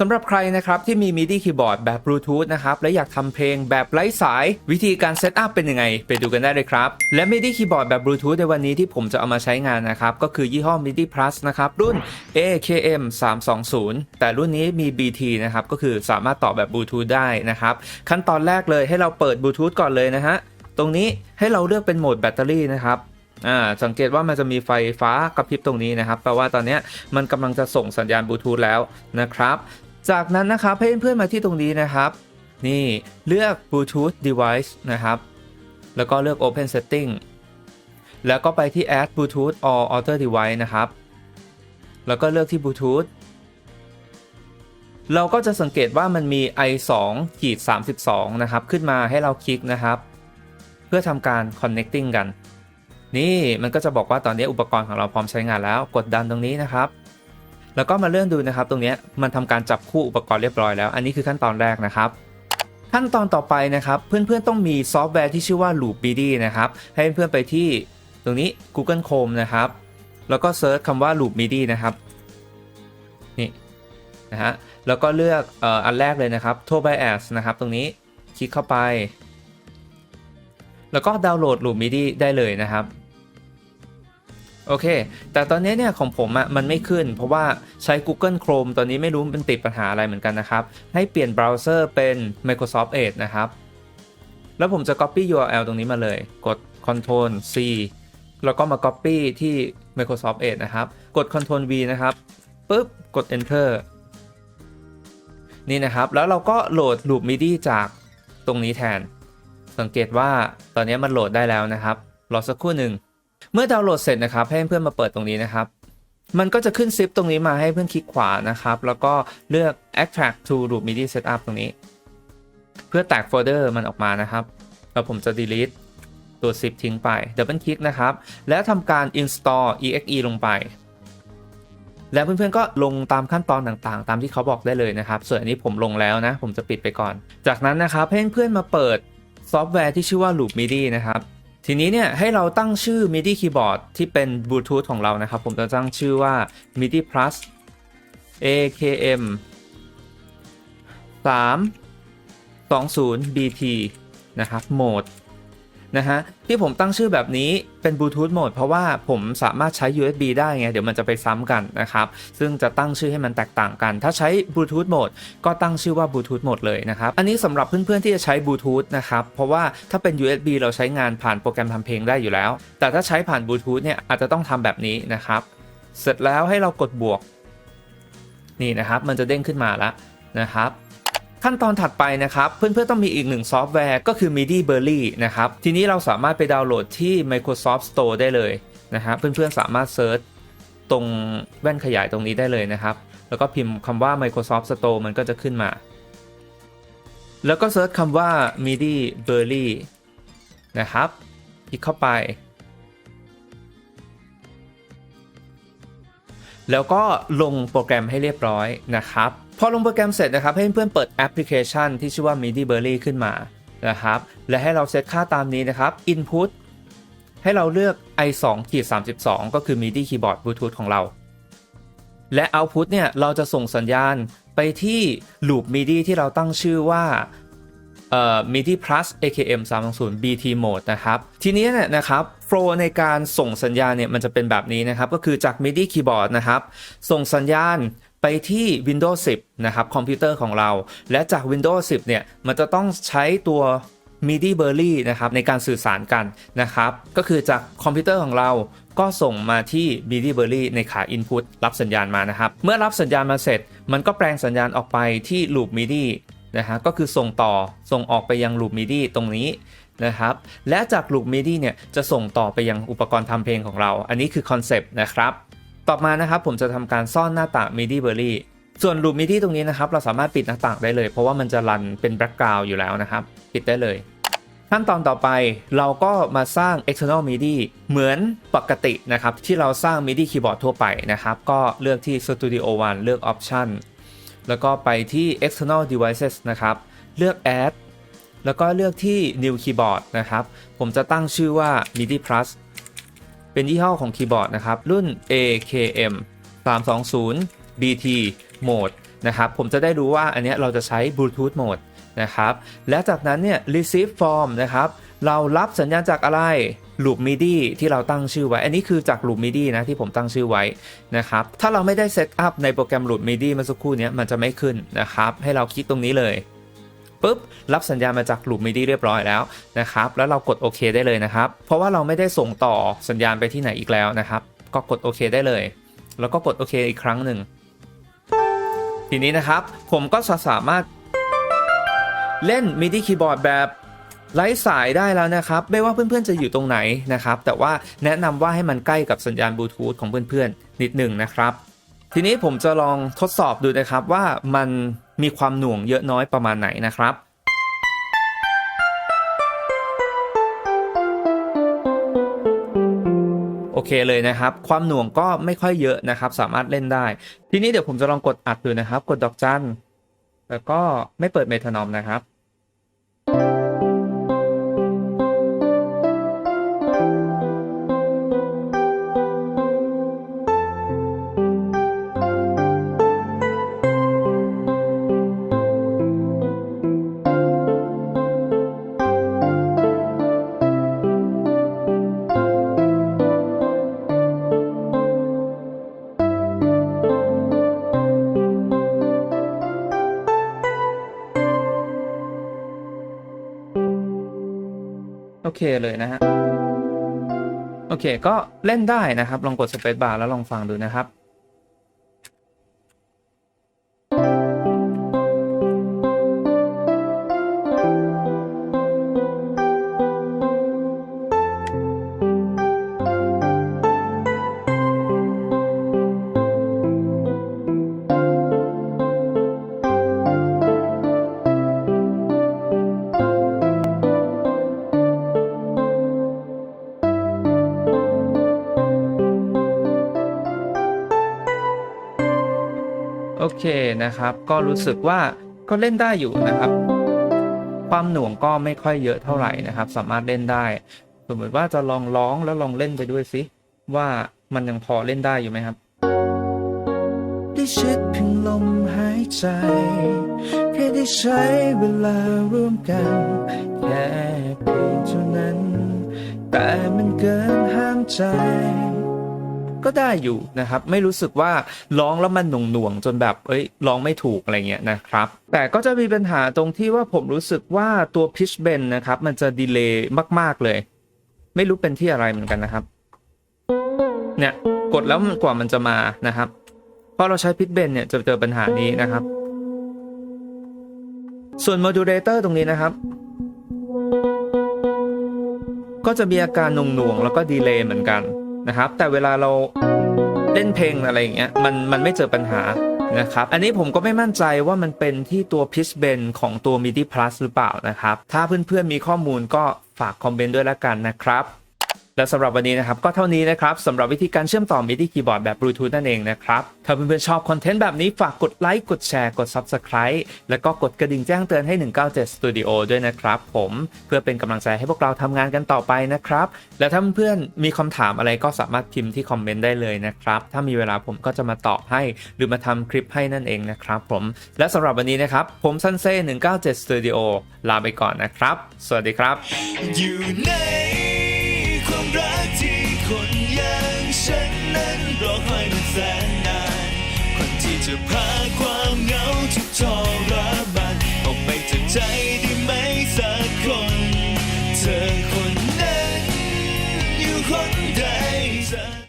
สำหรับใครนะครับที่มี MIDI คีย์บอร์ดแบบบลูทูธนะครับและอยากทำเพลงแบบไร้สาย วิธีการเซตอัพเป็นยังไง ไปดูกันได้เลยครับ และ MIDI คีย์บอร์ดแบบบลูทูธในวันนี้ที่ผมจะเอามาใช้งานนะครับ ก็คือยี่ห้อ MIDI Plus นะครับ รุ่น AKM 320แต่รุ่นนี้มี BT นะครับ ก็คือสามารถต่อแบบบลูทูธได้นะครับ ขั้นตอนแรกเลยให้เราเปิดบลูทูธก่อนเลยนะฮะตรงนี้ให้เราเลือกเป็นโหมดแบตเตอรี่นะครับอ่าสังเกตว่ามันจะมีไฟฟ้ากระพริบตรงนี้นะครับแปลว่าตอนนี้มันกำลังจะส่งสัญญาณบลูทูธแล้วนะครับ จากนั้นนะครับให้เพื่อนๆมาที่ตรงนี้นะครับ นี่เลือก Bluetooth device นะครับ แล้วก็เลือก Open Setting แล้วก็ไปที่ Add Bluetooth or Other device นะครับ แล้วก็เลือกที่ Bluetooth เราก็จะสังเกตว่ามันมี i2 ขีด32 นะครับ ขึ้นมาให้เราคลิกนะครับ เพื่อทำการ connecting กัน นี่มันก็จะบอกว่าตอนนี้อุปกรณ์ของเราพร้อมใช้งานแล้ว กดดันตรงนี้นะครับ แล้วก็มาเลื่อนดูนะครับ ตรงนี้มันทำการจับคู่อุปกรณ์เรียบร้อยแล้ว อันนี้คือขั้นตอนแรกนะครับขั้นตอนต่อไปนะครับ เพื่อนๆต้องมีซอฟต์แวร์ที่ชื่อว่า Loop BD นะครับ ให้เพื่อนๆไปที่ตรงนี้ Google Chrome นะครับ แล้วก็เซิร์ชคำว่า Loop MIDI นะครับ นี่นะฮะ แล้วก็เลือกอ,อ,อันแรกเลยนะครับ t o b i a s นะครับ ตรงนี้คลิกเข้าไป แล้วก็ดาวน์โหลด Loop MIDI ได้เลยนะครับ โอเค แต่ตอนนี้เนี่ยของผมอะ่ะมันไม่ขึ้น เพราะว่าใช้ Google Chrome ตอนนี้ไม่รู้มันติดปัญหาอะไรเหมือนกันนะครับ ให้เปลี่ยนเบราว์เซอร์เป็น Microsoft Edge นะครับ แล้วผมจะ Copy URL ตรงนี้มาเลย กด Ctrl C แล้วก็มา Copy ที่ Microsoft Edge นะครับ กด Ctrl V นะครับปุ๊บ กด Enter นี่นะครับ แล้วเราก็โหลด Loop MIDI จากตรงนี้แทน สังเกตว่าตอนนี้มันโหลดได้แล้วนะครับ รอสักครู่หนึ่ง เมื่อดาวน์โหลดเสร็จนะครับ ให้เพื่อนมาเปิดตรงนี้นะครับ มันก็จะขึ้นซิปตรงนี้มาให้เพื่อนคลิกขวานะครับ แล้วก็เลือก extract to loop midi setup ตรงนี้ เพื่อแตกโฟลเดอร์มันออกมานะครับ แล้วผมจะ delete ตัว zip ทิ้งไปดับเบิลคลิกนะครับ แล้วทำการ install exe ลงไป แล้วเพื่อนๆก็ลงตามขั้นตอนต่างๆ ตามที่เขาบอกได้เลยนะครับ ส่วนอันนี้ผมลงแล้วนะ ผมจะปิดไปก่อน จากนั้นนะครับให้เพื่อนๆมาเปิดซอฟต์แวร์ที่ชื่อว่า loop midi นะครับ ทีนี้เนี่ยให้เราตั้งชื่อ MIDI keyboard ที่เป็นบลูทูธของเรานะครับ ผมจะตั้งชื่อว่า MIDI Plus AKM 3 20 BT นะครับโหมด นะฮะที่ผมตั้งชื่อแบบนี้เป็นบลูทูธโหมดเพราะว่าผมสามารถใช้ USB ได้ไง เดี๋ยวมันจะไปซ้ำกันนะครับ ซึ่งจะตั้งชื่อให้มันแตกต่างกัน ถ้าใช้บลูทูธโหมดก็ตั้งชื่อว่าบลูทูธโหมดเลยนะครับ อันนี้สำหรับเพื่อนๆที่จะใช้บลูทูธนะครับ เพราะว่าถ้าเป็น USB เราใช้งานผ่านโปรแกรมทำเพลงได้อยู่แล้ว แต่ถ้าใช้ผ่านบลูทูธเนี่ยอาจจะต้องทำแบบนี้นะครับ เสร็จแล้วให้เรากดบวก นี่นะครับ มันจะเด้งขึ้นมาแล้วนะครับ ขั้นตอนถัดไปนะครับ เพื่อนๆต้องมีอีกหนึ่งซอฟต์แวร์ก็คือ MIDI b u r l y นะครับ ทีนี้เราสามารถไปดาวน์โหลดที่ Microsoft Store ได้เลยนะครับเพื่อนๆสามารถเซิร์ชตรงแว่นขยายตรงนี้ได้เลยนะครับ แล้วก็พิมพ์คำว่า Microsoft Store มันก็จะขึ้นมา แล้วก็เซิร์ชคำว่า MIDI b u r l y นะครับคลิกเข้าไป แล้วก็ลงโปรแกรมให้เรียบร้อยนะครับ พอลงโปรแกรมเสร็จนะครับ ให้เพื่อนเปิดแอปพลิเคชันที่ชื่อว่า MIDI b u r l y ขึ้นมานะครับ และให้เราเซตค่าตามนี้นะครับ Input ให้เราเลือก i2 ขีด32 ก็คือ MIDI keyboard Bluetooth ของเรา และ Output เนี่ยเราจะส่งสัญญาณไปที่ Loop MIDI ที่เราตั้งชื่อว่าเอ่อ MIDI Plus AKM 320 BT Mode นะครับ ทีนี้เนี่ยนะครับโฟล์ในการส่งสัญญาณเนี่ยมันจะเป็นแบบนี้นะครับ ก็คือจาก MIDI Keyboard นะครับ ส่งสัญญาณ ไปที่ Windows 10 นะครับ คอมพิวเตอร์ของเรา และจาก Windows 10 เนี่ย มันจะต้องใช้ตัว MIDI b u r l y นะครับในการสื่อสารกันนะครับ ก็คือจากคอมพิวเตอร์ของเราก็ส่งมาที่ MIDI b u r l y ในขา Input รับสัญญาณมานะครับ เมื่อรับสัญญาณมาเสร็จ มันก็แปลงสัญญาณออกไปที่ Loop MIDI นะฮะก็คือส่งต่อส่งออกไปยัง Loop MIDI ตรงนี้นะครับ และจาก Loop MIDI เนี่ยจะส่งต่อไปยังอุปกรณ์ทำเพลงของเรา อันนี้คือคอนเซปต์นะครับ ต่อมานะครับผมจะทำการซ่อนหน้าต่าง MIDI b u r l y ส่วน Loop MIDI ตรงนี้นะครับเราสามารถปิดหน้าต่างได้เลย เพราะว่ามันจะรันเป็นแบ็กกราวด์อยู่แล้วนะครับ ปิดได้เลย ขั้นตอนต่อไปเราก็มาสร้าง external MIDI เหมือนปกตินะครับที่เราสร้าง MIDI keyboard ทั่วไปนะครับ ก็เลือกที่ Studio One เลือก Option แล้วก็ไปที่ external devices นะครับ เลือก add แล้วก็เลือกที่ new keyboard นะครับ ผมจะตั้งชื่อว่า MIDI Plus เป็นยี่ห้อของคีย์บอร์ดนะครับ รุ่น AKM 320 BT Mode นะครับผมจะได้รู้ว่าอันนี้เราจะใช้ Bluetooth Mode นะครับและจากนั้นเนี่ย receive form นะครับเรารับสัญญาณจากอะไร loop MIDI ที่เราตั้งชื่อไว้ อันนี้คือจาก loop MIDI นะที่ผมตั้งชื่อไว้นะครับถ้าเราไม่ได้เซตอัพในโปรแกรม loop MIDI เมื่อสักครู่นี้มันจะไม่ขึ้นนะครับให้เราคลิกตรงนี้เลย ปุ๊บรับสัญญาณมาจาก loop MIDI เรียบร้อยแล้วนะครับแล้วเรากดโอเคได้เลยนะครับ เพราะว่าเราไม่ได้ส่งต่อสัญญาณไปที่ไหนอีกแล้วนะครับ ก็กดโอเคได้เลย แล้วก็กดโอเคอีกครั้งหนึ่งทีนี้นะครับ ผมก็จะสามารถเล่น MIDI คีย์บอร์ดแบบไร้สายได้แล้วนะครับ ไม่ว่าเพื่อนๆจะอยู่ตรงไหนนะครับ แต่ว่าแนะนำว่าให้มันใกล้กับสัญญาณบลูทูธของเพื่อนๆนิดหนึ่งนะครับ ทีนี้ผมจะลองทดสอบดูนะครับว่ามัน มีความหน่วงเยอะน้อยประมาณไหนนะครับโอเคเลยนะครับ ความหน่วงก็ไม่ค่อยเยอะนะครับ สามารถเล่นได้ ทีนี้เดี๋ยวผมจะลองกดอัดดูนะครับ กดดอกจันแล้วก็ไม่เปิดเมทานอมนะครับ อเคเลยนะฮะ โอเค ก็เล่นได้นะครับ ลองกดสเปซบาร์แล้วลองฟังดูนะครับ โอเคนะครับ ก็รู้สึกว่าก็เล่นได้อยู่นะครับ ความหน่วงก็ไม่ค่อยเยอะเท่าไหร่นะครับ สามารถเล่นได้ สมมติว่าจะลองร้องแล้วลองเล่นไปด้วยสิว่ามันยังพอเล่นได้อยู่ไหมครับได้ชิดเพียงลมหายใจ แค่ได้ใช้เวลาร่วมกัน แค่เพียงเท่านั้น แต่มันเกินห้ามใจ ก็ได้อยู่นะครับ ไม่รู้สึกว่าร้องแล้วมันหน่วงหน่วงๆจนแบบเอ้ยร้องไม่ถูกอะไรเงี้ยนะครับ แต่ก็จะมีปัญหาตรงที่ว่าผมรู้สึกว่าตัว pitch bend นะครับมันจะดีเลย์มาก ๆ เลย ไม่รู้เป็นที่อะไรเหมือนกันนะครับ เนี่ยกดแล้วกว่ามันจะมานะครับพอเราใช้ pitch bend เนี่ยจะเจอปัญหานี้นะครับ ส่วน modulator ตรงนี้นะครับก็จะมีอาการหน่วงๆแล้วก็ดีเลย์เหมือนกัน นะครับ แต่เวลาเราเล่นเพลงอะไรอย่างเงี้ยมันมันไม่เจอปัญหานะครับ อันนี้ผมก็ไม่มั่นใจว่ามันเป็นที่ตัวพิสเบนของตัว MIDI Plus หรือเปล่านะครับ ถ้าเพื่อนๆมีข้อมูลก็ฝากคอมเมนต์ด้วยละกันนะครับ และสำหรับวันนี้นะครับก็เท่านี้นะครับสำหรับวิธีการเชื่อมต่อ MIDI คีย์บอร์ดแบบบลูทูธนั่นเองนะครับ ถ้าเพื่อนๆชอบคอนเทนต์แบบนี้ฝากกดไลค์กดแชร์กด Subscribe แล้วก็กดกระดิ่งแจ้งเตือนให้ 197 Studio ด้วยนะครับผมเพื่อเป็นกำลังใจให้พวกเราทำงานกันต่อไปนะครับ และถ้าเพื่อนๆมีคำถามอะไรก็สามารถพิมพ์ที่คอมเมนต์ได้เลยนะครับ ถ้ามีเวลาผมก็จะมาตอบให้ หรือมาทำคลิปให้นั่นเองนะครับผมและสำหรับวันนี้นะครับผมซันเซ่197 Studio ลาไปก่อนนะครับ สวัสดีครับอยู่ อคอยมาแสนนาน คนที่จะพาความเหงาทุกทอ